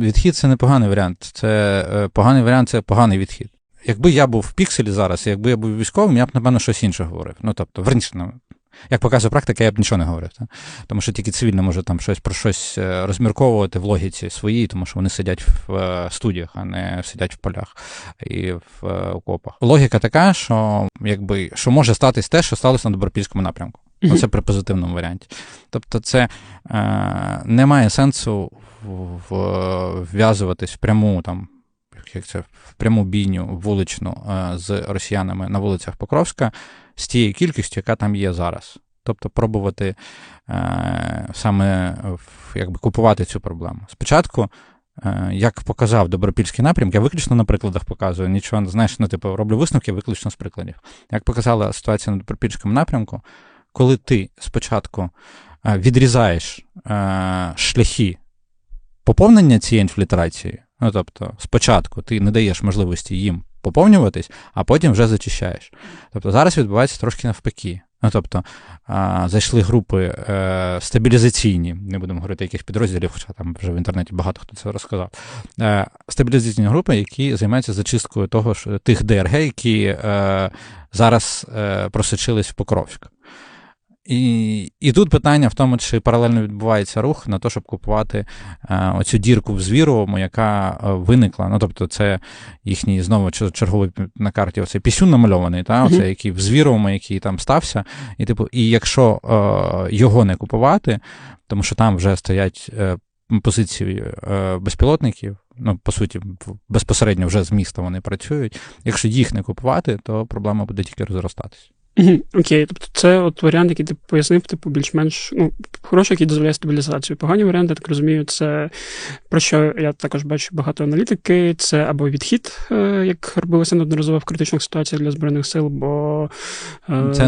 Відхід це не поганий варіант. Це е, поганий варіант це поганий відхід. Якби я був в пікселі зараз, якби я був військовим, я б, напевно, щось інше говорив. Ну, тобто, верніше, ну, як показує практика, я б нічого не говорив. Так? Тому що тільки цивільно може там щось про щось е, розмірковувати в логіці своїй, тому що вони сидять в е, студіях, а не сидять в полях і в окопах. Логіка така, що якби що може статись те, що сталося на добропільському напрямку. Ну, це при позитивному варіанті. Тобто, це е, не має сенсу вв'язуватись в пряму там. Як це в пряму бійню вуличну е, з росіянами на вулицях Покровська з тією кількістю, яка там є зараз. Тобто пробувати е, саме якби, купувати цю проблему. Спочатку, е, як показав Добропільський напрямок, я виключно на прикладах показую, нічого знаєш, ну, типу, роблю висновки виключно з прикладів. Як показала ситуація на Добропільському напрямку, коли ти спочатку відрізаєш шляхи поповнення цієї інфільтрації, ну тобто, спочатку ти не даєш можливості їм поповнюватись, а потім вже зачищаєш. Тобто зараз відбувається трошки навпаки. Ну, тобто а, зайшли групи е, стабілізаційні, не будемо говорити яких підрозділів, хоча там вже в інтернеті багато хто це розказав. Е, Стабілізаційні групи, які займаються зачисткою того, що тих ДРГ, які е, зараз е, просочились в Покровськ. І і тут питання в тому, чи паралельно відбувається рух на те, щоб купувати е, оцю дірку в звіровому, яка е, виникла. Ну, тобто, це їхній знову черговий на карті оцей пісюн намальований, та, оцей, який в звіровому, який там стався. І типу, і якщо е, його не купувати, тому що там вже стоять е, позиції е, безпілотників. Ну, по суті, безпосередньо вже з міста вони працюють. Якщо їх не купувати, то проблема буде тільки розростатись. Окей, тобто це от варіант, який ти пояснив, типу, більш-менш ну, хороший, який дозволяє стабілізацію. Погані варіанти, я так розумію, це про що я також бачу багато аналітики. Це або відхід, е, як робилося неодноразово в критичних ситуаціях для збройних сил, бо це